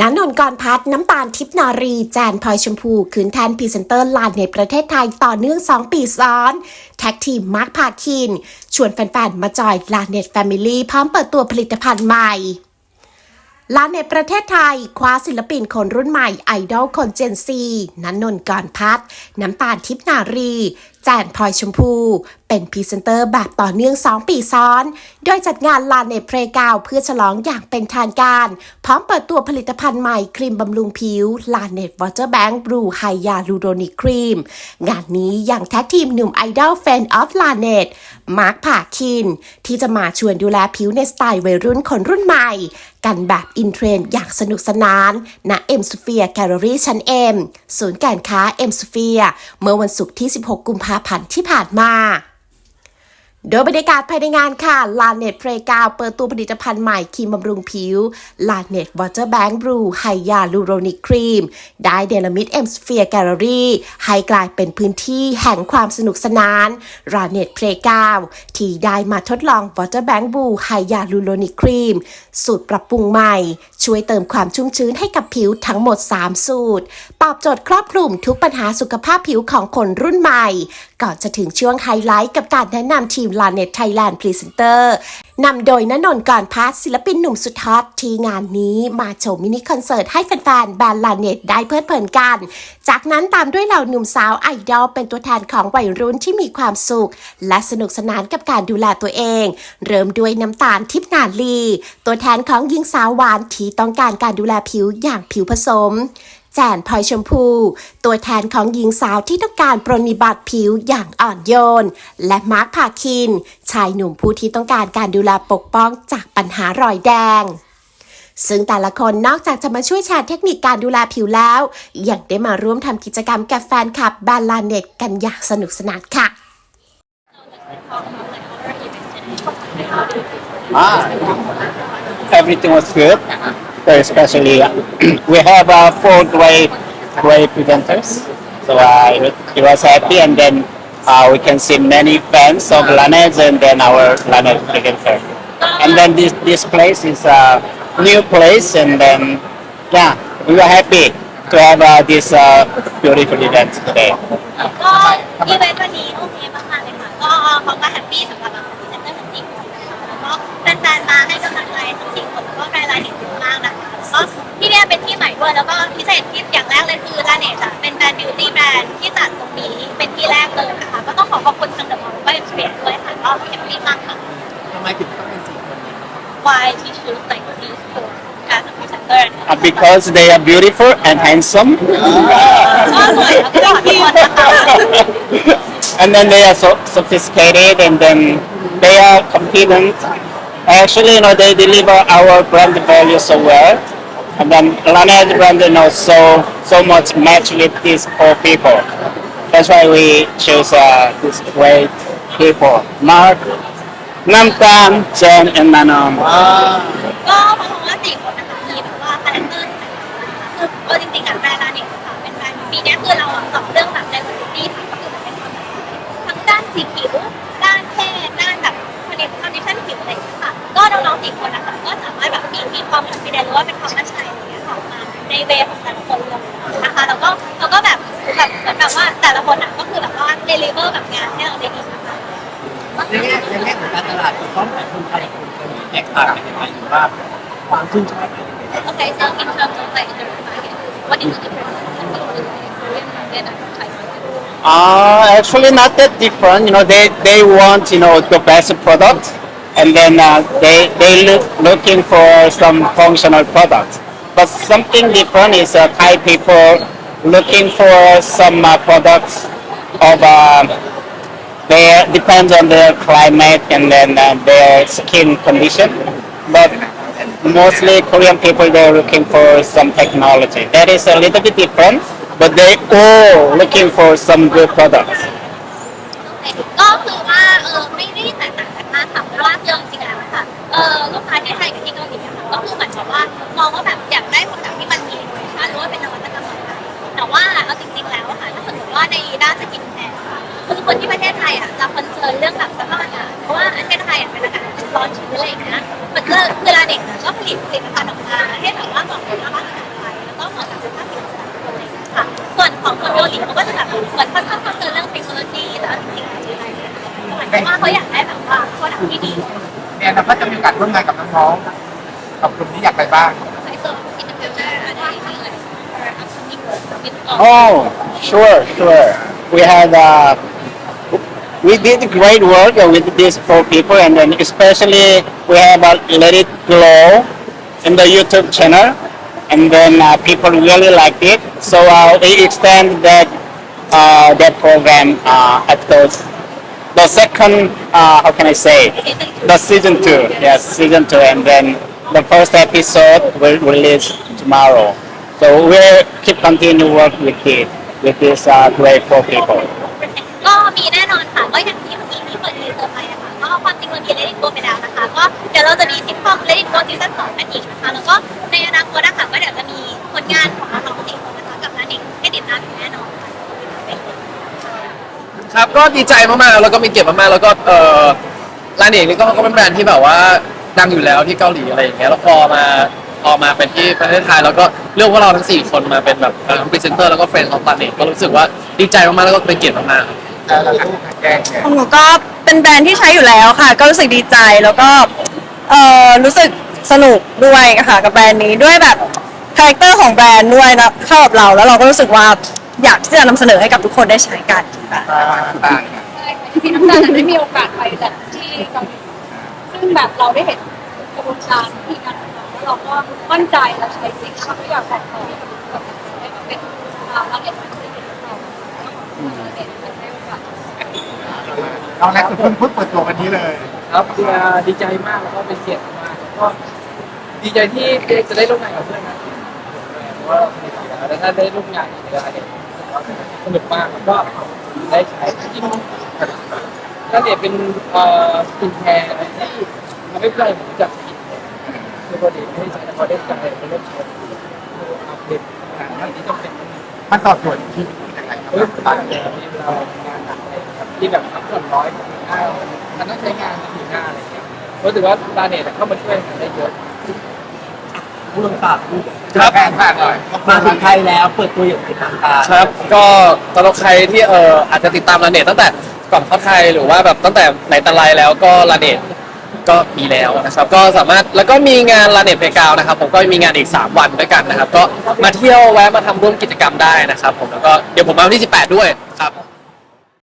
นันนนกรพัฒน์น้ำตาลทิพนารี แจนพลอยชมพูคืนแทนพรีเซนเตอร์ลานในประเทศไทยต่อเนื่อง 2 ปีซ้อน แท็กทีมมาร์คพาคิน ชวนแฟนๆ มาจอยลานเน็ตแฟมิลี่พร้อมเปิดตัวผลิตภัณฑ์ใหม่ลานในประเทศไทย คว้าศิลปินคนรุ่นใหม่ไอดอลคนเจนซีนันนนกรพัฒน์น้ำตาลทิพนารี แจนพลอยชมพู เป็นพรีเซนเตอร์แบบต่อเนื่อง 2 ปีซ้อน โดยจัดงานลานเนเพรกาวเพื่อฉลองอย่างเป็นทางการ พร้อมเปิดตัวผลิตภัณฑ์ใหม่ครีมบำรุงผิวลานเนตวอเตอร์แบงค์บลูไฮยาลูโรนิกครีม งานนี้ย่างแท็กทีมหนุ่มไอดอลแฟนออฟลานเนตมาร์คผาคิน ที่จะมาชวนดูแลผิวในสไตล์วัยรุ่นคนรุ่นใหม่ กันแบบอินเทรนด์อย่างสนุกสนานณเอ็มสเฟียแกลเลอรี่ชั้นเอ็มศูนย์การค้าเอ็มสเฟียเมื่อวันศุกร์ที่ 16 กุมภาพันธ์ที่ผ่านมา โดยบรรยากาศภายในงานค่ะ ลานเน็ตเพลกาวเปิดตัวผลิตภัณฑ์ใหม่ครีมบำรุงผิว ลานเน็ตวอเตอร์แบงค์บลูไฮยาลูโรนิกครีม ได้เดลมิดเอ็มสเฟียแกลเลอรี่ให้กลายเป็นพื้นที่แห่งความสนุกสนาน ลานเน็ตเพลกาวที่ได้มาทดลองวอเตอร์แบงค์บลูไฮยาลูโรนิกครีม สูตรปรับปรุงใหม่ ช่วยเติมความชุ่มชื้นให้กับผิวทั้งหมด 3 สูตร ตอบโจทย์ครอบคลุมทุกปัญหาสุขภาพผิวของคนรุ่นใหม่ ก่อนจะถึงช่วงไฮไลท์กับการแนะนำทีมลาเน็ตไทยแลนด์พรีเซนเตอร์นำโดยณนนท์ก่อนพัฒศิลปินหนุ่มสุดฮอตที่งานนี้มาโชว์มินิคอนเสิร์ตให้แฟนๆแบรนด์ลาเน็ตได้เพลิดเพลินกัน จากนั้นตามด้วยเหล่าหนุ่มสาวไอดอลเป็นตัวแทนของวัยรุ่นที่มีความสุข และสนุกสนานกับการดูแลตัวเอง เริ่มด้วยน้ำตาลทิพนาลี ตัวแทนของหญิงสาวหวานที่ต้องการการดูแลผิวอย่างผิวผสม แจนพลอยชมพู ตัวแทนของหญิงสาวที่ต้องการปรนนิบัติผิวอย่างอ่อนโยน และมาร์คพาคิน ชายหนุ่มผู้ที่ต้องการการดูแลปกป้องจากปัญหารอยแดงซึ่งแต่ละคนนอกจากจะมาช่วยแชร์เทคนิคการดูแลผิวแล้ว ยังได้มาร่วมทำกิจกรรมกับแฟนคลับแบรนด์ลาเน็ตกันอย่างสนุกสนานค่ะ Ah, everything was good. Very especially, uh, we have uh, four great, great presenters. So uh, it it was happy, and then uh, we can see many fans of Lanet and then our Lanet presenter. And then this this place is a new place, and then yeah, we were happy to have uh, this uh, beautiful event today. ก็อีเวนต์วันนี้โอเคมากๆเลยค่ะ ก็ ค่ะก็แฮปปี้มากค่ะ ทำไมถึงต้องเป็นสี่คนนี้ Why we choose like these four as a presenter Uh, because they are beautiful and handsome. ก็สวยแล้วก็หล่อทุกคนนะคะ and then they are so sophisticated and then they are confident. Actually, you know, they deliver our brand value so well. And then Lanet brand, you know, so so much match with these four people. That's why we choose uh, these great People. Mark, Namtan, Jen, and Nanom. ก็เพราะว่าสี่คนนะคะมีแบบว่าคาแรคเตอร์ที่แตกต่างกันนะคะคือเอาจริงๆอะแบรนด์ลาเน็ตค่ะเป็นแบรนด์ปีเนี้ยคือเราอะสอบเรื่องแบบ diversity ค่ะก็คือมันเป็นความหลากหลายทั้งด้านสีผิว ด้านเพศด้านแบบคอนดิคอนดิชั่นผิวอะไรอย่างเงี้ยค่ะก็น้องๆสี่คนนะคะก็สามารถแบบมีมีความคอนฟิเดนซ์หรือว่าเป็นความมั่นใจอะไรอย่างเงี้ยค่ะออกมาในเวของแต่ละคนเลยนะคะแล้วก็แล้วก็แบบแบบเหมือนแบบว่าแต่ละคนอะก็คือแบบว่าเดลิเวอร์แบบงานให้เราได้ดีมากๆ ในแง่ในแง่ของการตลาดถูกต้องแต่คนไทยกับคนเกาหลีแตกต่างกันยังไงหรือว่าความชื่นชอบเป็นยังไง Okay, so in terms of like the market, what is the difference between the Korean market and Thai market? Uh, actually not that different. You know, they, they want, you know, the best product and then uh, they, they look looking for some functional product. But something different is uh, Thai people looking for some uh, products of, uh, they depends on their climate and then uh, their skin condition. But mostly Korean people, they're looking for some technology. That is a little bit different, but they all looking for some good products. ก็คือว่าเออไม่ได้แตกต่างกันมากค่ะเพราะว่าคือจริงๆแล้วอะค่ะเออลูกค้าที่ไทยกับที่เกาหลีอะค่ะก็คือเหมือนกับว่ามองว่าแบบอยากได้ผลิตภัณฑ์ที่มันมีอินโนเวชั่นหรือว่าเป็นนวัตกรรมใหม่ๆแต่ว่าเอ คนที่ประเทศไทยอะจะคอนเซิร์นเรื่องแบบสภาพอากาศเพราะว่าประเทศไทยอะเป็นอากาศร้อนชื้นอะไรอย่างเงี้ยมันก็เวลาเด็กอะก็ผลิตผลิตภัณฑ์ออกมาให้แบบว่าเหมาะกับสภาพอากาศไทยแล้วก็เหมาะกับสภาพผิวขอคนอะไรอย่างเงี้ยค่ะส่วนของคนเกาหลีเขาก็จะแบบเหมือนค่อนข้างคอนเซิร์นเรื่องเทคโนโลยีแต่ว่าจริงๆอะไรอย่างเงี้ยเหมือนว่าเขาอยากได้แบบว่าโปรดักที่ดีเนี่ยแต่ก็จะมีโอกาสร่วมงานกับน้องๆกับกลุ่มนี้อยากไปบ้างโ Oh, sure, sure. We had uh, we did great work uh, with these four people, and then especially we have uh, Let It Glow in the YouTube channel, and then uh, people really liked it. So uh, we extend that uh, that program uh, at those the second uh, how can I say the season two yes season two and then the first episode will release tomorrow so we'll keep continue work with it with this uh, great four people ก็มีแน่นอนค่ะ ก็ดีใจมากๆแล้วก็มีเกียรติมากๆแล้วก็เออร้านเอกนี่ก็ก็เป็นแบรนด์ที่แบบว่าดังอยู่แล้วที่เกาหลีอะไรอย่างเงี้ยแล้วพอมาพอมาเป็นที่ประเทศไทยแล้วก็เลือกว่าเราทั้งสี่คนมาเป็นแบบพรีเซนเตอร์แล้วก็เฟรนด์ของร้านเอกก็รู้สึกว่าดีใจมากๆแล้วก็เป็นเกียรติมากๆ แล้วเราก็แจ้งเนี่ยของหนูก็เป็นแบรนด์ที่ใช้อยู่แล้วค่ะ ก็รู้สึกดีใจแล้วก็เออรู้สึกสนุกด้วยค่ะกับแบรนด์นี้ด้วยแบบคาแรคเตอร์ของแบรนด์ด้วยนะเข้ากับเราแล้วเราก็รู้สึกว่า อยากที่จะนำเสนอให้กับทุกคนได้ใช้กันค่ะต่างๆเนี่ยใช่ค่ะที่น้ำตาลได้มีโอกาสไปแบบที่เกาหลีซึ่งแบบเราได้เห็นกระบวนการที่การทำงานแล้วเราก็มั่นใจและใช้จริงค่ะก็อยากบอกต่อกับคนได้มาเป็นเราเห็นมันเป็นเราเราเห็นมันได้โอกาส เราแรกสุดเพิ่งพิ่งเปิดตัววันนี้เลย ครับดีใจมากแล้วก็เป็นเกียรติมากแล้วก็ดีใจที่จะได้ร่วมงานกับเพื่อนนะเพราะว่าแล้วถ้าได้ร่วมงานกอะไรเนี่ย สนุกมากแล้วก็ได้ใช้จริงก็เนี่ยเป็นเอ่อสกินแคร์ที่ทำให้เพื่อนผมจักสกินแคร์คือพอดีไม่ได้ใช้แต่พอได้จับเลยเป็เริ่มใช้คืออัปเดตขนาดนี้ต้องเป็นมันตอบโจทย์ที่ยังไงคเฮ้ยรับตอนนี้เรางานหนักเลยครับที่แบบทำส่วนน้อยของหน้ามันต้องใช้งานถึงหน้าอะไรเงี้ยรู้สึกว่าลาเน็ตเข้ามาช่วยได้เยอะ ผู้ลงฝากครับแฟนฝากหน่อยมาถึงไทยแล้วเปิดตัวอย่างเป็นทางการครับ ก็สำหรับใครที่เอออาจจะติดตามลาเนตตั้งแต่ก่อนเข้าไทยหรือว่าแบบตั้งแต่ไหนแต่ไรแล้วก็ลาเนตก็มีแล้วนะครับก็สามารถแล้วก็มีงานลาเนตเพกาวนะครับ ผมก็มีงานอีก 3 วันด้วยกันนะครับ ก็มาเที่ยวแวะมาทำร่วมกิจกรรมได้นะครับ ผมแล้วก็เดี๋ยวผมมาวันที่ 18 ด้วยครับ